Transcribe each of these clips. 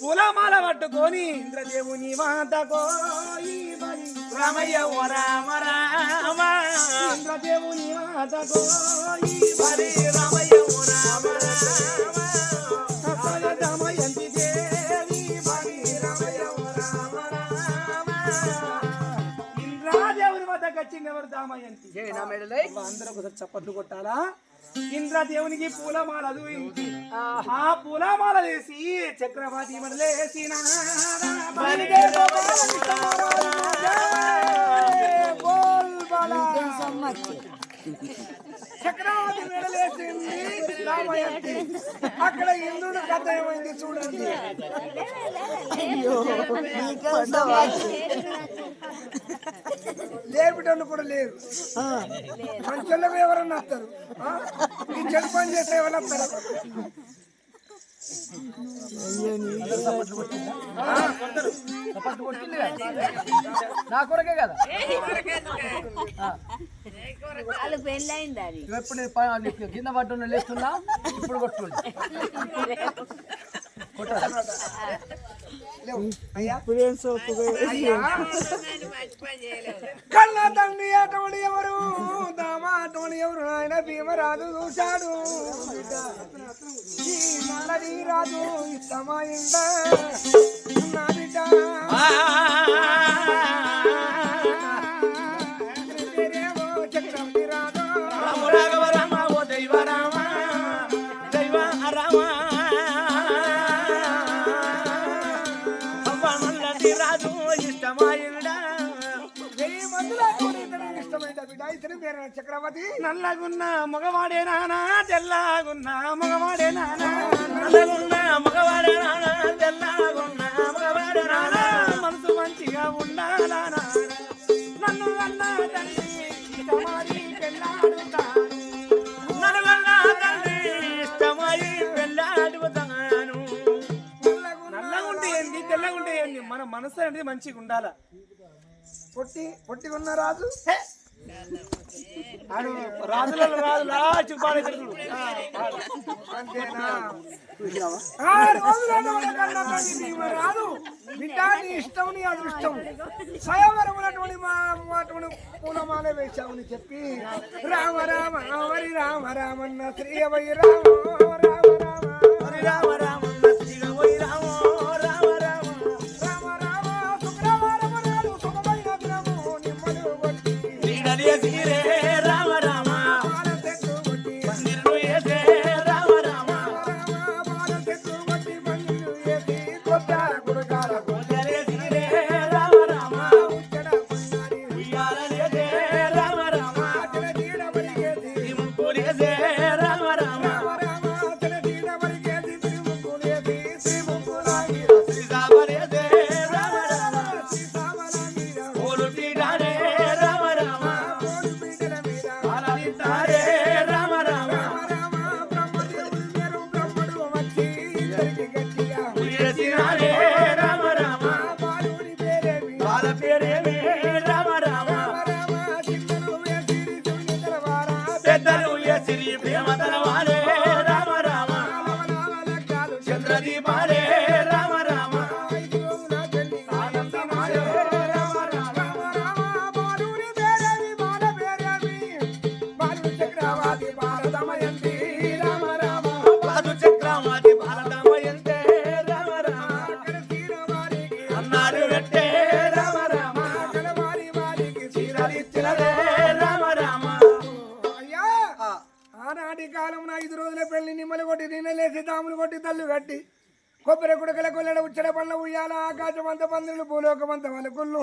పూలమాల పట్టుకొని ఇంద్రదేవుని వాటకో రామయ్య ఓ రామ రామ. ఇంద్రదేవుని హరి రామయ్య ఓ రామ ఇంద్రాదేవుని వద్దకు వచ్చింది ఎవరు దామయంతి అందరూ ఒకసారి చప్పట్లు కొట్టాలా? ఇంద్రదేవునికి పూలమాల దూయించి ఆ. పూలమాల వేసి చక్రవర్తి మడలేసి చక్రవర్తి మెడలేసింది రామయంతి అక్కడ ఇంద్రుడు కథ ఏమైంది చూడండి. లేపిటోళ్ళు కూడా లేరు. మంచోళ్ళకు ఎవరన్నా వస్తారు? ఈ చెడు పని చేస్తే ఎవరు వస్తారు? నా కొరకే కదా? వాళ్ళు పెళ్ళయింది అది. నువ్వు ఎప్పుడు కింద పట్టున్న లేస్తున్నా ఇప్పుడు కొట్టుండి కళ్ళ తండ్రి అటువంటి ఎవరు? దామ అటువంటి ఎవరు? ఆయన భీమరాజు చూశాడు. ఈ మాలడి రాజు తమ నా బిడ్డ. చక్రవర్తి. నల్లగున్న మగవాడే నానా తెల్లగున్న మగవాడే నానా నల్లగున్న మగవాడే నానా తెల్లగున్న మగవాడే నానా మనసు మంచిగా ఉండాలా నానా. నన్ను అన్న తల్లి ఇష్టమారి పెళ్ళాడుతాను. నలుగొండ తల్లి ఇష్టమై పెళ్ళాడుతాను. నల్లగుంటే ఏంది తెల్లగుంటే ఏంది? మన మనసు అనేది మంచిగా ఉండాలా? పొట్టి పొట్టిగా ఉన్న రాజు! ఆడు రాజు పాడేటప్పుడు రాదు. బిడ్డ నీ ఇష్టం నీ అదృష్టం. స్వయంవరమునటువంటి మా అటువంటి పూలమాల వేశామని చెప్పి రామ రామ హరి రామ రామన్న శ్రీ వై రామ రామ రామ. హరి రామ రామ శ్రీగా పోయి రామ. కొట్టి కొబ్బరి కుడకల కొల్లడ ఉచ్చడ పళ్ళ ఉయ్యాల ఆకాశం అంత పందులు భూలోకమంత వలుకుళ్ళు.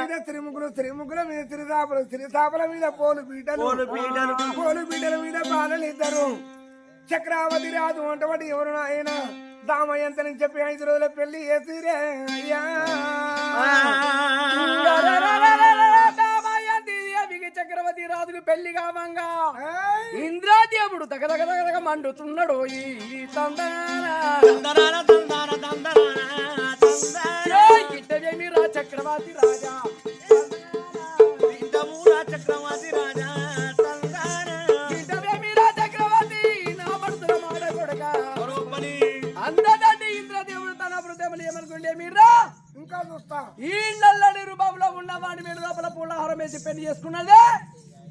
మీద త్రిముకులు త్రిముకుల మీద త్రిసాపలు త్రిసాపల మీద పోలు పీటలు. పోలు పీటలు. మీద బాలలు ఇద్దరు. చక్రావతి రాజు వంటబడి ఎవరు ఆయన దామయ్యంతని చెప్పి ఐదు రోజుల పెళ్ళి చేసిరే అయ్యా. చక్రవర్తి రాజుకు పెళ్ళి కావంగా ఏయ్! ఇంద్రాదేవుడు తగ తగ మండుతున్నాడు ఈ చక్రవర్తి రాజా? చక్రవర్తి రాజా? చూస్తా. ఈ నల్లని రూపంలో ఉన్న వాడి మీద లోపల పూలహారం వేసి పెళ్ళి చేసుకున్నదే?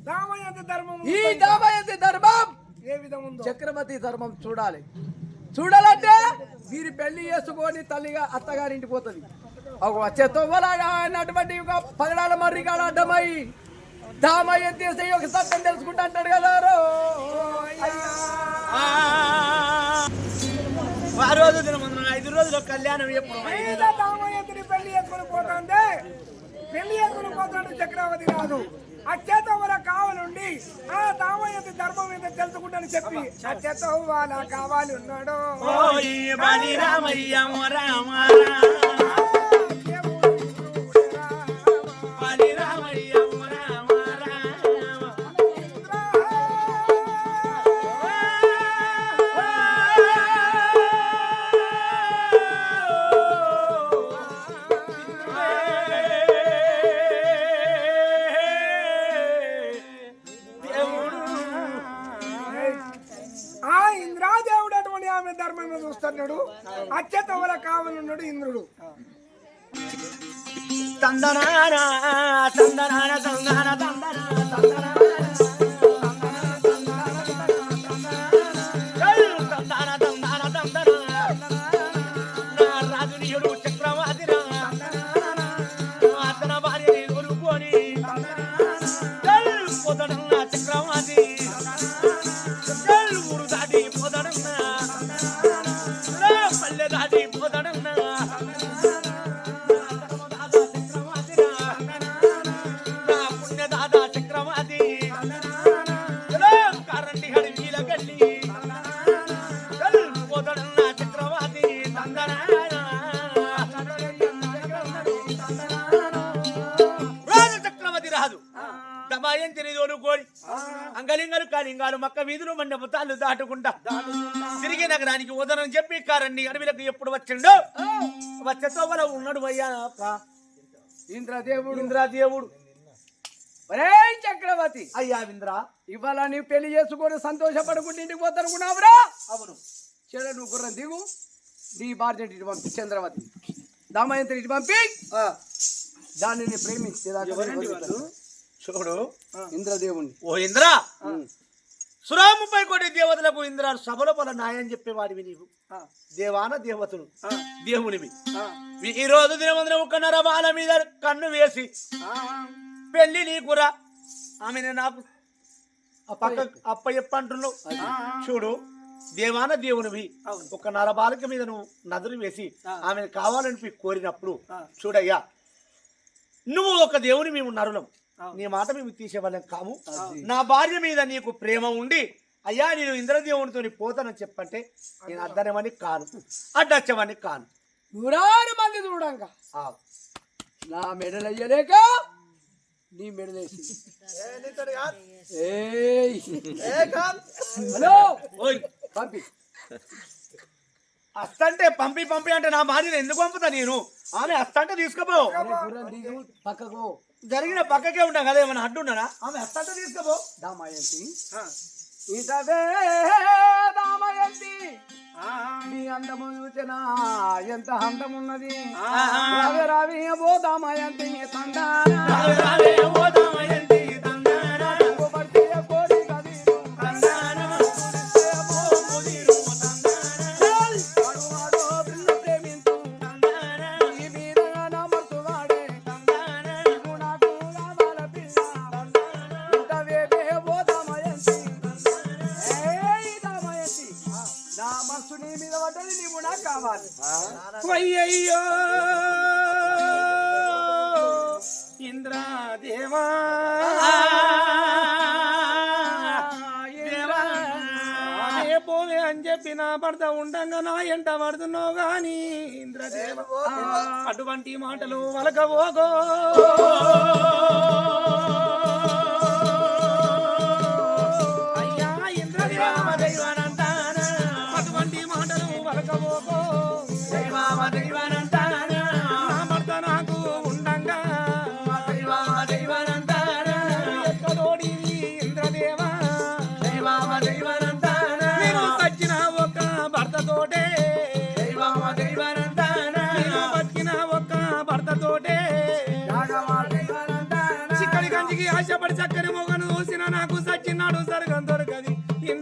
దామయంత ధర్మం ఈ దామయంతి ధర్మం? ఏ విధం ఉందో చక్రవర్తి ధర్మం చూడాలి. చూడాలంటే వీరి పెళ్ళి చేసుకొని తల్లిగా అత్తగారింటికి పోతుంది. ఒక వచ్చే తొవ్వలాగా అన్నటువంటి ఒక పగడాల మర్రిగాడ అడ్డమై దామయ్య తీసే ఒక సత్యం తెలుసుకుంటా అంటాడు కదా. ఆ రోజు ఐదు రోజులు కళ్యాణం ఎప్పుడు? చేసుకుని పెళ్ళి చేసుకుని పోతాడు చక్రవర్తి కాదు. అచ్చేత వల్ల కావాలండి ఆ తామయ్య ధర్మం మీద తెలుసుకుంటాను చెప్పి అచ్చేత వాళ్ళ కావాలి ఉన్నాడు. రామయ్య రామ దమాయం తెలియదు కోరి అంగలింగలు కాలింగాలు మక్క వీధులు మండపతాలు దాటుకుంటా. తిరిగి నగరానికి ఉదరం చెప్పి కారండి అడవిలకు ఎప్పుడు వచ్చిండో? వచ్చేతో వల ఉన్నాడు అయ్యా ఇంద్రదేవుడు. ఇంద్రాదేవుడు. ఒరే చక్రవర్తి. అయ్యా ఇంద్ర. ఇవాళ నీవు పెళ్ళి చేసుకొని సంతోషపడుకుంటే ఇంటికి పోతానుకున్నావురా అవును. చెడ నువ్వు గుర్రం దిగు. నీ భార్య ఇటు పంపి చంద్రవతి దామయంత్రి ఇటు పంపి. దాన్ని నీ ప్రేమించేదాకా. చూడు. ఇంద్రదేవుణ్ణి. ఓ ఇంద్ర! సురాముపై కోటి దేవతలకు ఇంద్ర సభలో పల నాయం చెప్పేవాడివి నీవు. దేవాన దేవతలు. దేవునివి. ఈ రోజు దినమందిన ఒక నరమాల మీద కన్ను వేసి పెళ్ళి నీకురా. ఆమె నాకు పక్క అప్ప చెప్పంటున్నావు చూడు దేవాన దేవునివి. ఒక నరబాలిక మీద నువ్వు నదురు వేసి ఆమెను కావాలని కోరినప్పుడు చూడయ్యా నువ్వు ఒక దేవుని మేము నరులం. నీ మాట మేము తీసేవాళ్ళం కాము. నా భార్య మీద నీకు ప్రేమ ఉండి అయ్యా నేను ఇంద్రదేవునితో పోతానని చెప్పంటే నేను అద్దనమని కాను. అడ్డచ్చమని కాను. నూరారు మంది చూడంగా. ఆ, నా మెడలయ్యలేక నీ మెడలేసి ఏయ్. హలో. ఓయ్. పంపి. అస్తంటే పంపి పంపి అంటే నా భార్యను ఎందుకు పంపుతా నేను? ఆమె అస్తంటే తీసుకుపో. పక్కకు జరిగిన పక్కకే ఉంటాం కదా ఏమైనా అడ్డున్నానా ఆమె అస్తంటే తీసుకుపో. దామయంతి. ఇదవే దామయంతి. నీ అందము చూచినా ఎంత అందమున్నది రావే రావే ఓ దామయంతి తండానా రావే ఓ దామయంతి. అటువంటి మాటలు వలకవోగో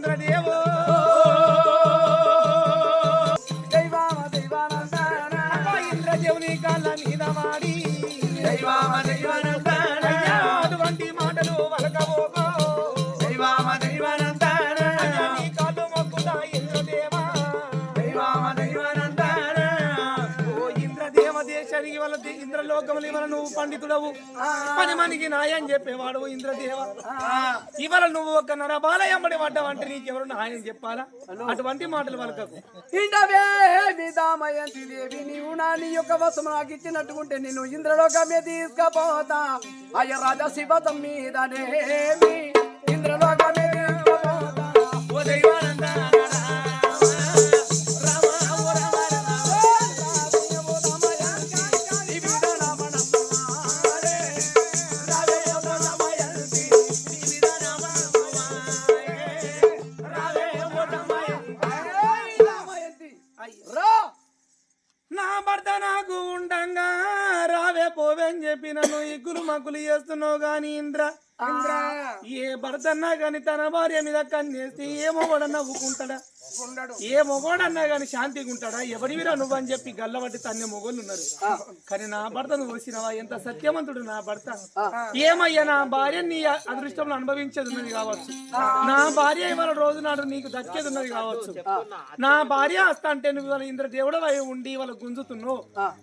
ఇంద్రదేవో దైవామ దైవానందాన అబ్బా ఇంద్రదేవుని కాళ్ళ మీద వాడి. దైవామ నువ్వు పండితుడవు పది మందికి నాయం చెప్పేవాడు ఇంద్రదేవ. ఇవాళ నువ్వు ఒక నరబాలయమ్మడి పడ్డావంటే నీకెవరు నాయం చెప్పాలా? అటువంటి మాటలు వలకకు దేవి నీవు నా నీ యొక్క వశం నాకు ఇచ్చినట్టుకుంటే నేను ఇంద్రలోకమే తీసుకపోతా. అయ్య రాజా శివతం మీదనేమి ఇంద్రలోకమే కన్నా కానీ తన భార్య మీద కన్నేస్తే ఏమో మొగడన్నా నవ్వుకుంటాడా? ఏ మొగోడన్నా గాని శాంతిగా ఉంటాడా? ఎవరివిరా నువ్వు అని చెప్పి గల్లబట్టి తన్నే మొగోళ్ళు ఉన్నారు. కానీ నా భర్త నువ్వు వచ్చినవా ఎంత సత్యవంతుడు నా భర్త. ఏమయ్యా నా భార్య నీ అదృష్టంలో అనుభవించేది ఉన్నది కావచ్చు. నా భార్య ఇవాళ రోజు నాడు నీకు దక్కేది ఉన్నది కావచ్చు. నా భార్య వస్తా అంటే నువ్వు ఇవాళ ఇంద్ర దేవుడు ఉండి వాళ్ళ గుంజుతున్నావు.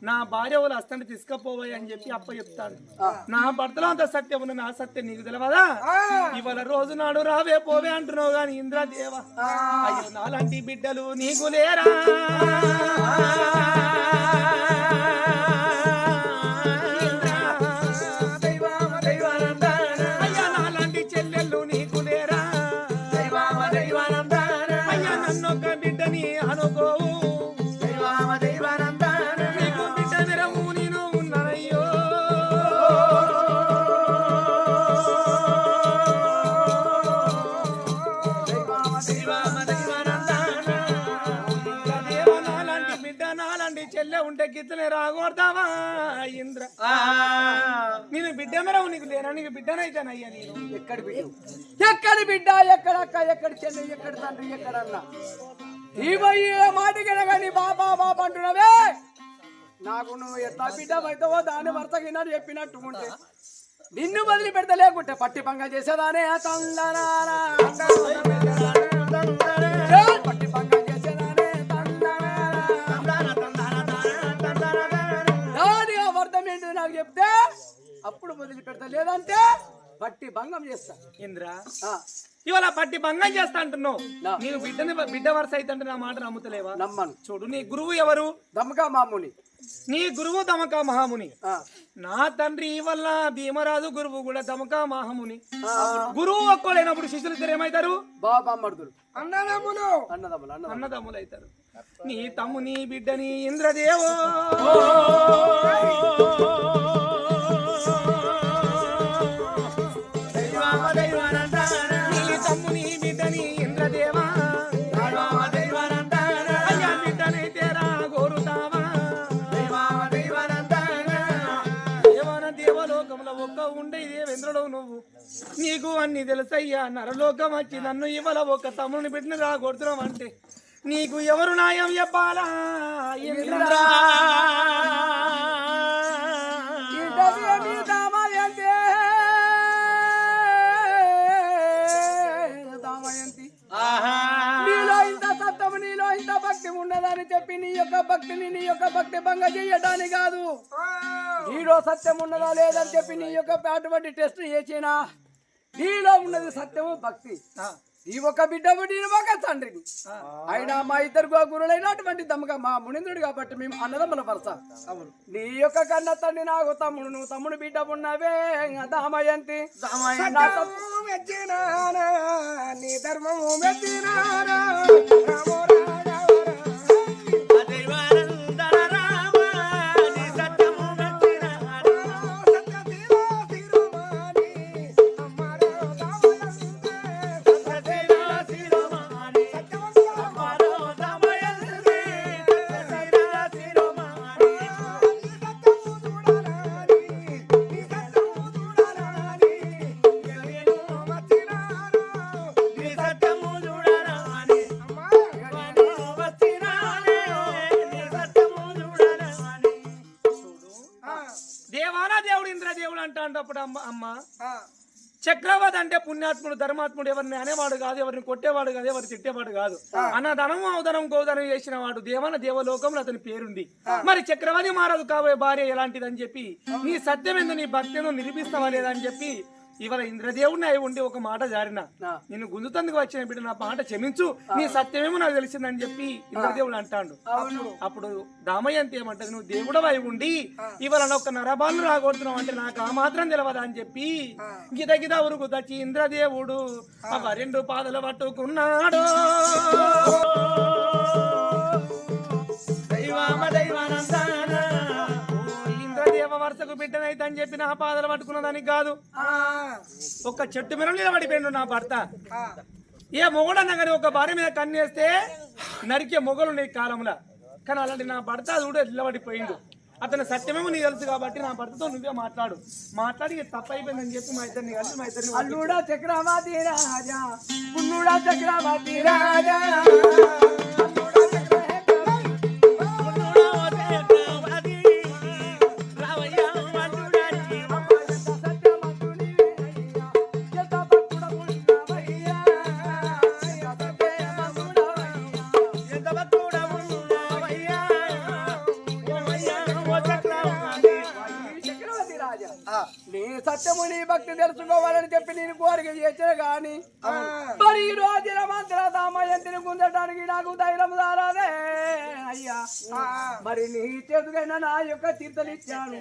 నా భార్య వాళ్ళు వస్తాంటే తీసుకపోవాయి అని చెప్పి అప్ప చెప్తాడు. నా భర్తలో అంత సత్యం ఉన్న నా సత్యం నీకు తెలియదా ఇవాళ రోజు నాడు రావే పోవే అంటున్నావు గాని ఇంద్రదేవ. అయ్యో బిడ్డలు నీకు లేరా? రాకూడదావా ఇంద్ర? నేను బిడ్డ మెరవు నీకు లేనా? నీకు బిడ్డనైతేనయ్యా నేను. ఎక్కడి బిడ్డ? ఎక్కడి బిడ్డ? ఎక్కడ అక్క ఎక్కడి చెల్లి? ఎక్కడి తండ్రి? ఎక్కడన్నా? ఈ మాటకి కానీ బాబా బాబా అంటున్నావే. నాకు నువ్వు ఎట్లా బిడ్డ అవుతావో దాన్ని భర్తకినా చెప్పినట్టు ఉంటే. నిన్ను వదిలి పెడతా లేకుంటే పట్టి పంగ చేసేదానే. తందనానా. ఏ, పట్టి పంగ అప్పుడు వదిలి పెడతా. లేదంటే పట్టి భంగం చేస్తా. ఇంద్ర ఇవాళ పట్టి భంగం చేస్తా అంటున్నావు. నా. నీకు బిడ్డని బిడ్డ వరుస అయితే నా మాట నమ్ముతలేవా? నమ్మను. చూడు నీ గురువు ఎవరు? దమకా మామూని. నీ గురువు దమకా మహాముని. నా తండ్రి వల్ల భీమరాజు గురువు కూడా దమకా మహాముని. గురువు ఒక్కడైనప్పుడు శిష్యులు ఇద్దరు ఏమవుతారు బాబా మరుదులు అన్నదమ్ములు. అన్నదమ్ములు అన్నదమ్ములు. అన్నదమ్ములు అవుతారు నీ తమ్ముని బిడ్డని ఇంద్రదేవో. నీకు అన్ని తెలుసయ్యా నరలోకం వచ్చి నన్ను ఇవ్వల ఒక తమ్ముని బిడ్డని రాగొడుతున్నాం అంటే. నీకు ఎవరు న్యాయం చెప్పాలా? నీలో ఇంత తత్వము నీలో ఇంత భక్తి ఉండదని చెప్పి నీ యొక్క భక్తిని నీ యొక్క భక్తి భంగ చేయడానికి కాదు. నీలో సత్యం ఉన్నదా లేదని చెప్పి నీ యొక్క అటువంటి టెస్ట్ చేసినా నీలో ఉన్నది సత్యము భక్తి. నీ ఒక బిడ్డము నేను ఒక తండ్రిని. అయినా మా ఇద్దరు గురులైనటువంటి దమ్మక మా మునింద్రుడు కాబట్టి మేము అన్నదమ్ముల పరస. నీ యొక్క కన్న తండ్రి నాకు తమ్ముడు నువ్వు తమ్ముడు బిడ్డ ఉన్నవే దామయంతి. నీ ధర్మము మెచ్చినారా పుణ్యాత్ముడు ధర్మాత్ముడు ఎవరిని అనేవాడు కాదు ఎవరిని కొట్టేవాడు కాదు ఎవరిని తిట్టేవాడు కాదు. అన్నధనం అవధనం గోధనం చేసిన వాడు దేవన దేవలోకంలో అతని పేరుంది. మరి చక్రవర్తి మారదు కాబోయే భార్య ఎలాంటిది అని చెప్పి నీ సత్యం ఎందు నీ భక్తిను నిరూపిస్తావా లేదా అని చెప్పి ఇవాళ ఇంద్రదేవుడిని అయి ఉండి ఒక మాట జారిన. ఆ. నిన్ను గుంజుతందుకు వచ్చిన బిడ్డ నా మాట క్షమించు. నీ సత్యమేమో నాకు తెలిసిందని చెప్పి ఇంద్రదేవుడు అంటాడు. అప్పుడు దామయంతి ఏమంటది? నువ్వు దేవుడవై ఉండి ఇవాళ ఒక నరబాలు రాగొడుతున్నావు అంటే నాకు ఆ మాత్రం తెలియదా అని చెప్పి గిద గిద ఉరుకు దచ్చి ఇంద్రదేవుడు అవ రెండు పాదలు పట్టుకున్నాడు. వరుసకు బిడ్డనైతే అని చెప్పి నా పాదలు పట్టుకున్నదానికి కాదు. ఆ, ఒక్క చెట్టు మీద నిలబడిపోయిండు నా భర్త. ఏ మొగడన్నా కానీ ఒక భార్య మీద కన్నేస్తే నరికే మొగలు ఈ కాలంలో. కానీ అలాంటి నా భర్త చూడు నిలబడిపోయిండు. అతని సత్యమేమో నీకు తెలుసు కాబట్టి నా భర్తతో నువ్వే మాట్లాడు. మాట్లాడి ఇది తప్పు అయిపోయిందని చెప్పి మా ఇద్దరిని కలిసి మా ఇద్దరిని అల్లుడా చక్రవర్తి రాజా చక్రవర్తి రాజా. సత్యము నీ భక్తి తెలుసుకోవాలని చెప్పి నేను కోరిక చేసిన గాని మరి ఈ రోజున మంత్ర దామయంతిని గుంజడానికి నాకు ధైర్యం దారాదే అయ్యా మరి నీ చేతుకైనా నా యొక్క తీర్థలు ఇచ్చాను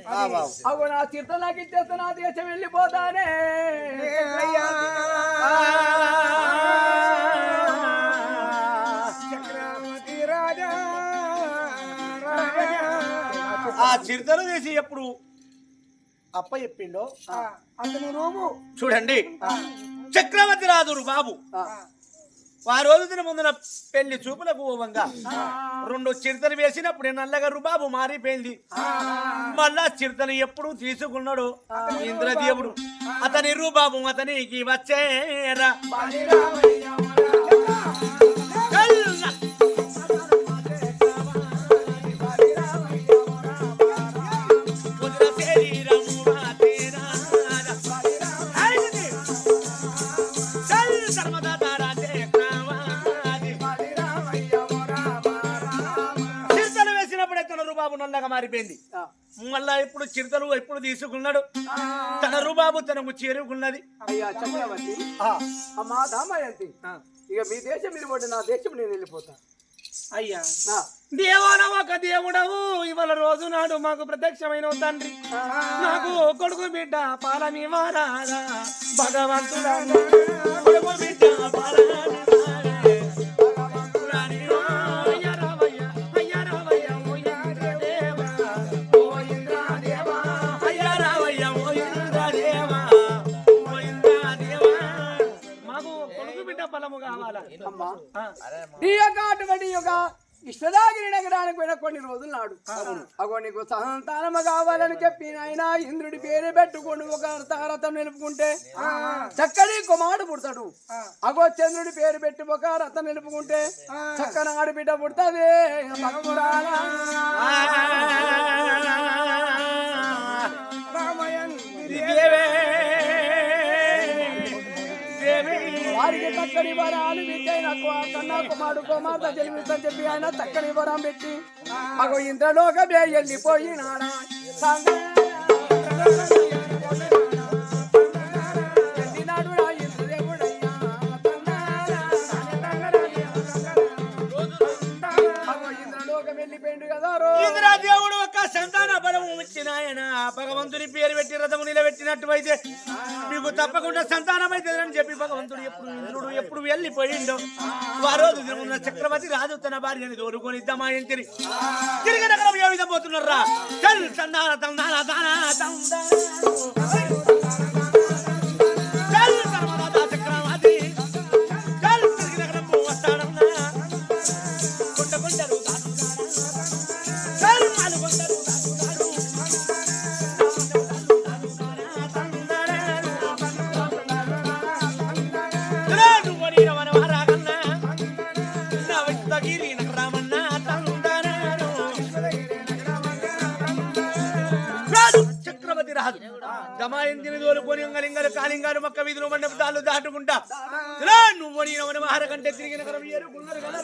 అవు నా తీర్థ నాకు ఇచ్చేస్తే నా దేశం వెళ్ళిపోతానే అయ్యా రాజా ఆ చిరుతలు తీసి ఎప్పుడు అప్ప చెప్పిండో? అతను రూము. చూడండి. చక్రవర్తి రాదురు బాబు. ఆ. రోజు దిన ముందున పెళ్ళి చూపులకు పోవంగా రెండు చిరుతలు వేసినప్పుడు నల్లగా రుబాబు మారిపోయింది. మళ్ళా చిరుతలు ఎప్పుడు తీసుకున్నాడు ఇంద్రదేవుడు. అతని రూబాబు అతనికి వచ్చేరా. రుబాబు నల్లగా మారిపోయింది. మళ్ళా ఇప్పుడు చిరుతలు ఎప్పుడు తీసుకున్నాడు? తన రుబాబు తనకు చేరుకున్నది అయ్యా చక్రవర్తి అమ్మా దామయంతి ఇక మీ దేశం మీరు నా దేశం నేను వెళ్ళిపోతా. అయ్యా. దేవాన ఒక దేవుడవు ఇవాళ రోజు నాడు మాకు ప్రత్యక్షమైన తండ్రి. నాకు కొడుకు బిడ్డ పాలమి వారాదా భగవంతుడా కొడుకు బిడ్డ పాలమి కావాలా. ఈ యొక్క అటువంటి యొక్క ఇష్టదాగిరి నగరానికి పోయిన కొన్ని రోజులు నాడు. అగో నీకు సంతానము కావాలని చెప్పి ఆయన ఇంద్రుడి పేరు పెట్టుకొని ఒక రథం నిలుపుకుంటే చక్కని కుమారుడు పుడతాడు. అగో చంద్రుడి పేరు పెట్టి ఒక రథం నిలుపుకుంటే చక్కని ఆడబిడ్డ పుడతాది. భక్తురాలా. వారికి చక్కని వరాలు విద్యైన కన్నా కుమారుడు కుమార్తె జన్మిస్తని చెప్పి ఆయన చక్కని వరం పెట్టి అగో ఇంద్రలోకమే వెళ్ళిపోయినాడా వెళ్ళిపోయిండు దేవుడు ఇంద్రదేవుడు ఒక సంతాన బలము ఇచ్చిన ఆయన. భగవంతుని పేరు పెట్టి రథము నిలబెట్టినట్టు అయితే మీకు తప్పకుండా సంతానం అయితే అని చెప్పి భగవంతుడు ఎప్పుడు ఇంద్రుడు ఎప్పుడు వెళ్ళిపోయిండో ఆ రోజు తిరుగుతున్న చక్రవర్తి రాజు తన భార్యని దోరుకొని దమాయించి తిరిగి నగరం ఏ విధం పోతున్నారా? చల్ తందాన తందాన దాన తందాన. కాలింగారు మక్క వీధులు మండపాలు దాటుకుంటా నువ్వు నీ నవన మహార కంటే తిరిగిన కరం కలరు. అయ్యా